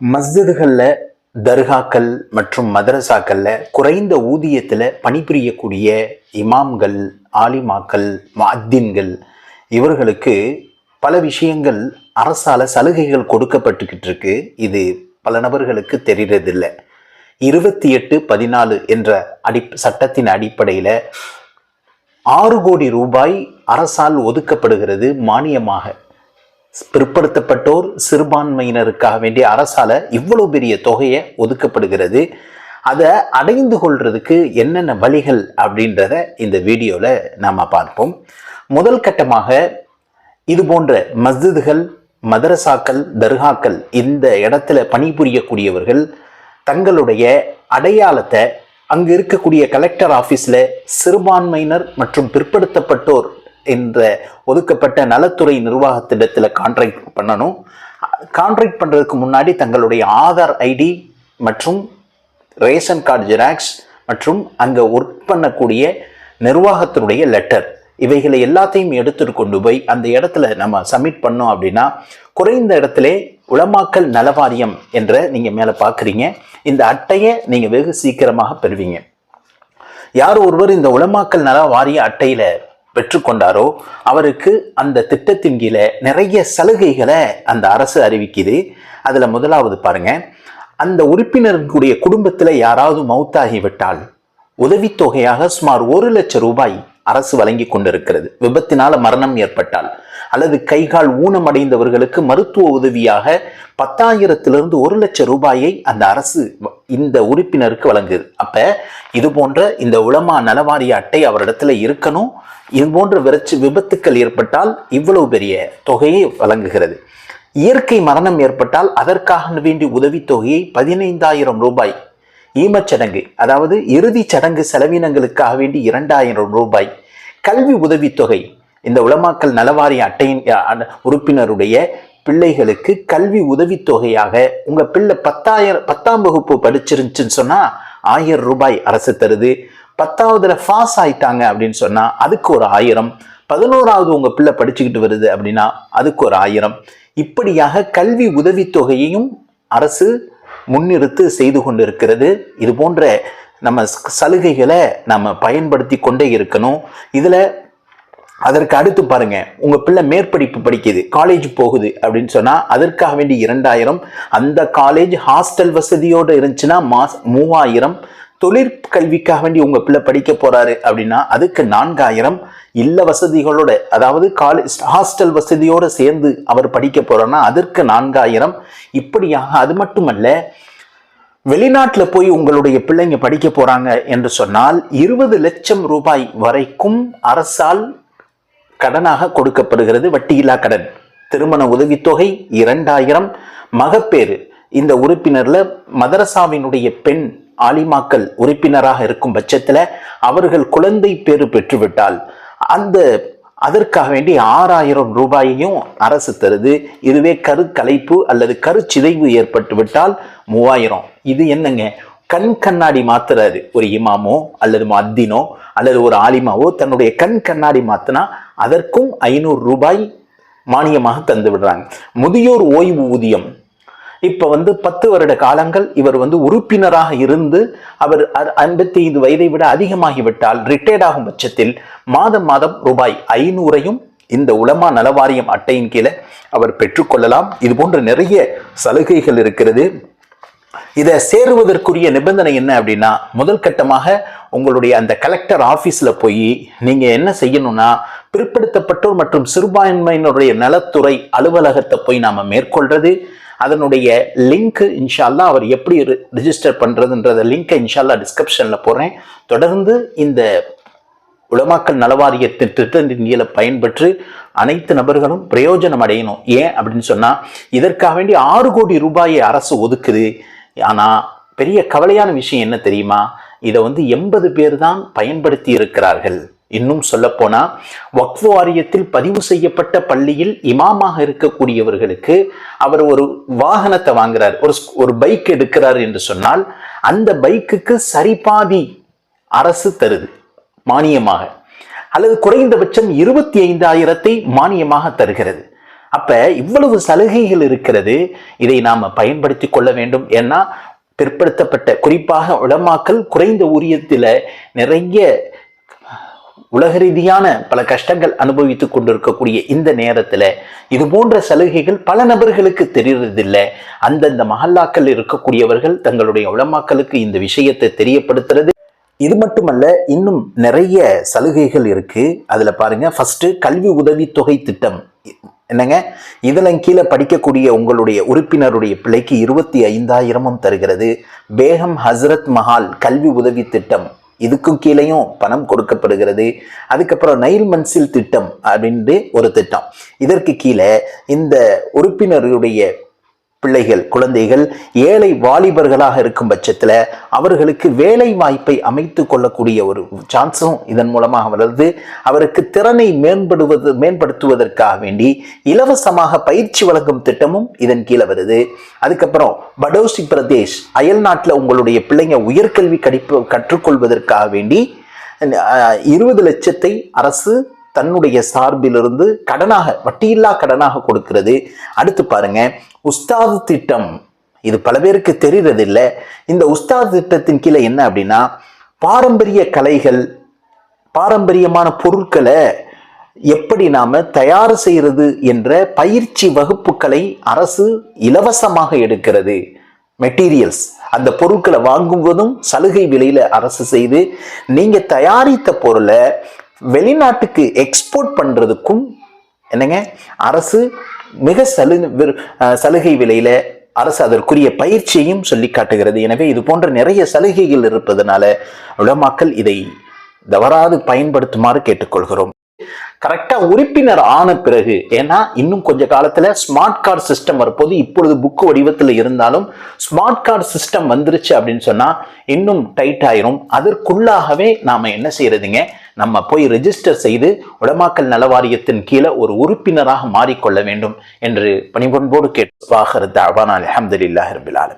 மஸ்ஜிதுகளில் தர்காக்கள் மற்றும் மதரசாக்களில் குறைந்த ஊதியத்தில் பணிபுரியக்கூடிய இமாம்கள் ஆலிமாக்கள் மாத்தின்கள் இவர்களுக்கு பல விஷயங்கள் அரசால் சலுகைகள் கொடுக்கப்பட்டுக்கிட்டு இருக்கு. இது பல நபர்களுக்கு தெரிகிறதில்லை. இருபத்தி எட்டு பதினாலு என்ற அடி சட்டத்தின் அடிப்படையில் ஆறு கோடி ரூபாய் அரசால் ஒதுக்கப்படுகிறது மானியமாக. பிற்படுத்தப்பட்டோர் சிறுபான்மையினருக்காக வேண்டிய அரசால இவ்வளவு பெரிய தொகையை ஒதுக்கப்படுகிறது. அதை அடைந்து கொள்றதுக்கு என்னென்ன வழிகள் அப்படின்றத இந்த வீடியோவில் நாம் பார்ப்போம். முதல் கட்டமாக இது போன்ற மஸ்ஜிதுகள் மதரசாக்கள் தர்காக்கள் இந்த இடத்துல பணிபுரியக்கூடியவர்கள் தங்களுடைய அடையாளத்தை அங்கு இருக்கக்கூடிய கலெக்டர் ஆஃபீஸில் சிறுபான்மையினர் மற்றும் பிற்படுத்தப்பட்டோர் என்ற ஒதுக்கப்பட்ட நலத்துறை நிர்வாகத்திடத்தில் கான்ட்ராக்ட் பண்ணணும். கான்ட்ராக்ட் பண்ணுறதுக்கு முன்னாடி தங்களுடைய ஆதார் ஐடி மற்றும் ரேஷன் கார்டு ஜெராக்ஸ் மற்றும் அங்கே ஒர்க் பண்ணக்கூடிய நிர்வாகத்தினுடைய லெட்டர் இவைகளை எல்லாத்தையும் எடுத்துட்டு கொண்டு போய் அந்த இடத்துல நம்ம சப்மிட் பண்ணோம் அப்படின்னா குறைந்த இடத்துல உளமாக்கல் நலவாரியம் என்ற நீங்கள் மேலே பார்க்குறீங்க இந்த அட்டையை நீங்கள் வெகு சீக்கிரமாக பெறுவீங்க. யார் ஒருவர் இந்த உளமாக்கல் நல வாரிய அட்டையில் பெற்றுக்கொண்டாரோ அவருக்கு அந்த திட்டத்தின் கீழே நிறைய சலுகைகளை அந்த அரசு அறிவிக்குது. அதுல முதலாவது பாருங்க அந்த உறுப்பினர்களுடைய குடும்பத்தில் யாராவது மௌத்தாகிவிட்டால் உதவித்தொகையாக சுமார் ஒரு லட்சம் ரூபாய் அரசு வழங்கி கொண்டிருக்கிறது. விபத்தினால மரணம் ஏற்பட்டால். அல்லது கைகால் ஊனமடைந்தவர்களுக்கு மருத்துவ உதவியாக பத்தாயிரத்திலிருந்து ஒரு லட்சம் ரூபாயை அந்த அரசு இந்த உறுப்பினருக்கு வழங்குது. அப்ப இது போன்ற இந்த உளமா நலவாரிய அட்டை அவரிடத்துல இருக்கணும். இது போன்ற விரச்சு விபத்துக்கள் ஏற்பட்டால் இவ்வளவு பெரிய தொகையை வழங்குகிறது. இயற்கை மரணம் ஏற்பட்டால் அதற்காக வேண்டிய உதவித்தொகையை பதினைந்தாயிரம் ரூபாய் ஈமச்சடங்கு அதாவது இறுதி சடங்கு செலவினங்களுக்காக வேண்டி இரண்டாயிரம் ரூபாய் கல்வி உதவித்தொகை இந்த உலமாக்கல் நலவாரிய அட்டையின் உறுப்பினருடைய பிள்ளைகளுக்கு கல்வி உதவித்தொகையாக உங்கள் பிள்ளை பத்தாயிரம் பத்தாம் வகுப்பு படிச்சிருந்துச்சுன்னு சொன்னால் ஆயிரம் ரூபாய் அரசு தருது. பத்தாவதுல பாஸ் ஆயிட்டாங்க அப்படின்னு சொன்னால் அதுக்கு ஒரு ஆயிரம். பதினோராவது உங்கள் பிள்ளை படிச்சுக்கிட்டு வருது அப்படின்னா அதுக்கு ஒரு ஆயிரம். இப்படியாக கல்வி உதவித்தொகையையும் அரசு முன்னிறுத்து செய்து கொண்டிருக்கிறது. இது போன்ற நம்ம சலுகைகளை நம்ம பயன்படுத்தி கொண்டே இருக்கணும். இதில் அதற்கு அடுத்து பாருங்க உங்க பிள்ளை மேற்படிப்பு படிக்குது காலேஜ் போகுது அப்படின்னு சொன்னா அதற்காக வேண்டி இரண்டாயிரம். அந்த காலேஜ் ஹாஸ்டல் வசதியோடு இருந்துச்சுன்னா மாஸ் மூவாயிரம். தொழிற்கல்விக்காக வேண்டி உங்கள் பிள்ளை படிக்க போகிறாரு அப்படின்னா அதுக்கு நான்காயிரம். இல்ல வசதிகளோட அதாவது காலேஜ் ஹாஸ்டல் வசதியோடு சேர்ந்து அவர் படிக்க போறாருன்னா அதற்கு நான்காயிரம். இப்படியாக அது மட்டுமல்ல வெளிநாட்டில் போய் உங்களுடைய பிள்ளைங்க படிக்க போகிறாங்க என்று சொன்னால் இருபது லட்சம் ரூபாய் வரைக்கும் அரசால் கடனாக கொடுக்கப்படுகிறது வட்டியில்லா கடன். திருமண உதவித்தொகை இரண்டாயிரம். மகப்பேறு. இந்த உறுப்பினரில் மதரசாவினுடைய பெண் ஆலிமாக்கள் உறுப்பினராக இருக்கும் பட்சத்தில் அவர்கள் குழந்தை பேறு பெற்றுவிட்டால் அந்த அதற்காக வேண்டி ஆறாயிரம் ரூபாயையும் அரசு தருது. இதுவே கரு கலைப்பு அல்லது கருச்சிதைவு ஏற்பட்டுவிட்டால் மூவாயிரம். இது என்னங்க? கண் கண்ணாடி மாத்துறாரு. ஒரு இமாமோ அல்லது மத்தினோ அல்லது ஒரு ஆலிமாவோ தன்னுடைய கண் கண்ணாடி மாத்தினா அதற்கும் ஐநூறு ரூபாய் மானியமாக தந்து விடுறாங்க. முதியோர் ஓய்வு ஊதியம். இப்போ வந்து பத்து வருட காலங்கள் இவர் வந்து உறுப்பினராக இருந்து அவர் ஐம்பத்தி ஐந்து வயதை விட அதிகமாகிவிட்டால் ரிட்டையர்ட் ஆகும் பட்சத்தில் மாதம் மாதம் ரூபாய் ஐநூறையும் இந்த உலமா நலவாரியம் அட்டையின் கீழே அவர் பெற்றுக்கொள்ளலாம் இது போன்ற நிறைய சலுகைகள் இருக்கிறது. இதை சேருவதற்குரிய நிபந்தனை என்ன அப்படின்னா முதல் கட்டமாக உங்களுடைய அந்த கலெக்டர் ஆபீஸ்ல போய் நீங்க என்ன செய்யணும்னா பிற்படுத்தப்பட்டோர் மற்றும் சிறுபான்மையினருடைய நலத்துறை அலுவலகத்தை போய் நாம மேற்கொள்றது அதனுடைய லிங்க் இன்ஷால்லா அவர் எப்படி ரிஜிஸ்டர் பண்ணுறதுன்றத லிங்க்கை இன்ஷால்லா டிஸ்கிரிப்ஷனில் போடுறேன். தொடர்ந்து இந்த உலமாக்கல் நலவாரியத்தின் திட்டத்தின் கீழே பயன்பெற்று அனைத்து நபர்களும் பிரயோஜனம் அடையணும். ஏன் அப்படின்னு சொன்னா இதற்காக வேண்டி ஆறு கோடி ரூபாயை அரசு ஒதுக்குது. ஆனா பெரிய கவலையான விஷயம் என்ன தெரியுமா? இதை வந்து எண்பது பேர் தான் பயன்படுத்தி இருக்கிறார்கள். இன்னும் சொல்லப்போனால் வக்ஃப் வாரியத்தில் பதிவு செய்யப்பட்ட பள்ளியில் இமாமாக இருக்கக்கூடியவர்களுக்கு அவர் ஒரு வாகனத்தை வாங்குறார். ஒரு ஒரு பைக் எடுக்கிறார் என்று சொன்னால் அந்த பைக்குக்கு சரிபாதி அரசு தருது மானியமாக. அல்லது குறைந்தபட்சம் இருபத்தி ஐந்தாயிரத்தை மானியமாக தருகிறது. அப்ப இவ்வளவு சலுகைகள் இருக்கிறது இதை நாம பயன்படுத்தி கொள்ள வேண்டும். ஏன்னா பிற்படுத்தப்பட்ட குறிப்பாக உலமாக்கல் குறைந்த ஊதியத்தில் நிறைய உலக ரீதியான பல கஷ்டங்கள் அனுபவித்துக் கொண்டிருக்கக்கூடிய இந்த நேரத்தில் இது போன்ற சலுகைகள் பல நபர்களுக்கு தெரியறதில்லை அந்தந்த மஹல்லாக்கள் இருக்கக்கூடியவர்கள் தங்களுடைய உளமாக்களுக்கு இந்த விஷயத்தை தெரியப்படுத்துறது. இது மட்டுமல்ல இன்னும் நிறைய சலுகைகள் இருக்கு. அதில் பாருங்க ஃபர்ஸ்ட் கல்வி உதவித்தொகை திட்டம். என்னங்க? இதெல்லாம் கீழே படிக்கக்கூடிய உங்களுடைய உறுப்பினருடைய பிள்ளைக்கு இருபத்தி ஐந்தாயிரமும் தருகிறது. பேகம் ஹஸ்ரத் மஹால் கல்வி உதவி திட்டம் இதுக்கும் கீழேயும் பணம் கொடுக்கப்படுகிறது. அதுக்கப்புறம் நைல் மன்சில் திட்டம் அப்படின்ட்டு ஒரு திட்டம். இதற்கு கீழே இந்த உறுப்பினருடைய பிள்ளைகள் குழந்தைகள் ஏழை வாலிபர்களாக இருக்கும் பட்சத்தில் அவர்களுக்கு வேலை வாய்ப்பை அமைத்து கொள்ளக்கூடிய ஒரு சான்ஸும் இதன் மூலமாக வளர்ந்து அவருக்கு திறனை மேம்படுவது மேம்படுத்துவதற்காக வேண்டி இலவசமாக பயிற்சி வழங்கும் திட்டமும் இதன் கீழே வருது. அதுக்கப்புறம் படோசி பிரதேஷ் அயல் நாட்டில் உங்களுடைய பிள்ளைங்க உயர்கல்வி கடிப்பு கற்றுக்கொள்வதற்காக வேண்டி இருபது லட்சத்தை அரசு தன்னுடைய சார்பிலிருந்து கடனாக வட்டியில்லா கடனாக கொடுக்கிறது. அடுத்து பாருங்க உஸ்தாது திட்டம். இது பல பேருக்கு தெரிகிறது இல்லை இந்த உஸ்தாது திட்டத்தின் கீழே என்ன அப்படின்னா பாரம்பரிய கலைகள் பாரம்பரியமான பொருட்களை எப்படி நாம் தயார் செய்கிறது என்ற பயிற்சி வகுப்புகளை அரசு இலவசமாக எடுக்கிறது. மெட்டீரியல்ஸ். அந்த பொருட்களை வாங்குவதும் சலுகை விலையில் அரசு செய்து நீங்கள் தயாரித்த பொருளை வெளிநாட்டுக்கு எக்ஸ்போர்ட் பண்ணுறதுக்கும் என்னங்க அரசு மிக சலு சலுகை விலையில அரசு அதற்குரிய பயிற்சியையும் சொல்லி காட்டுகிறது. எனவே இது போன்ற நிறைய சலுகைகள் இருப்பதனால உலமாக்கள் இதை தவறாது பயன்படுத்துமாறு கேட்டுக்கொள்கிறோம். கரெக்டா உறுப்பினர் ஆன பிறகு ஏன்னா இன்னும் கொஞ்ச காலத்துல ஸ்மார்ட் கார்டு சிஸ்டம் வரப்போது இப்பொழுது புக்கு வடிவத்தில் இருந்தாலும் ஸ்மார்ட் கார்டு சிஸ்டம் வந்துருச்சு அப்படின்னு சொன்னா இன்னும் டைட் ஆயிரும். அதற்குள்ளாகவே நாம என்ன செய்யறதுங்க? நம்ம போய் ரெஜிஸ்டர் செய்து உடமாக்கல் நலவாரியத்தின் கீழே ஒரு உறுப்பினராக மாறிக்கொள்ள வேண்டும் என்று பணிபொன்போடு கேட்டு அஹமதுல்லாஹ் ரபிலாலும்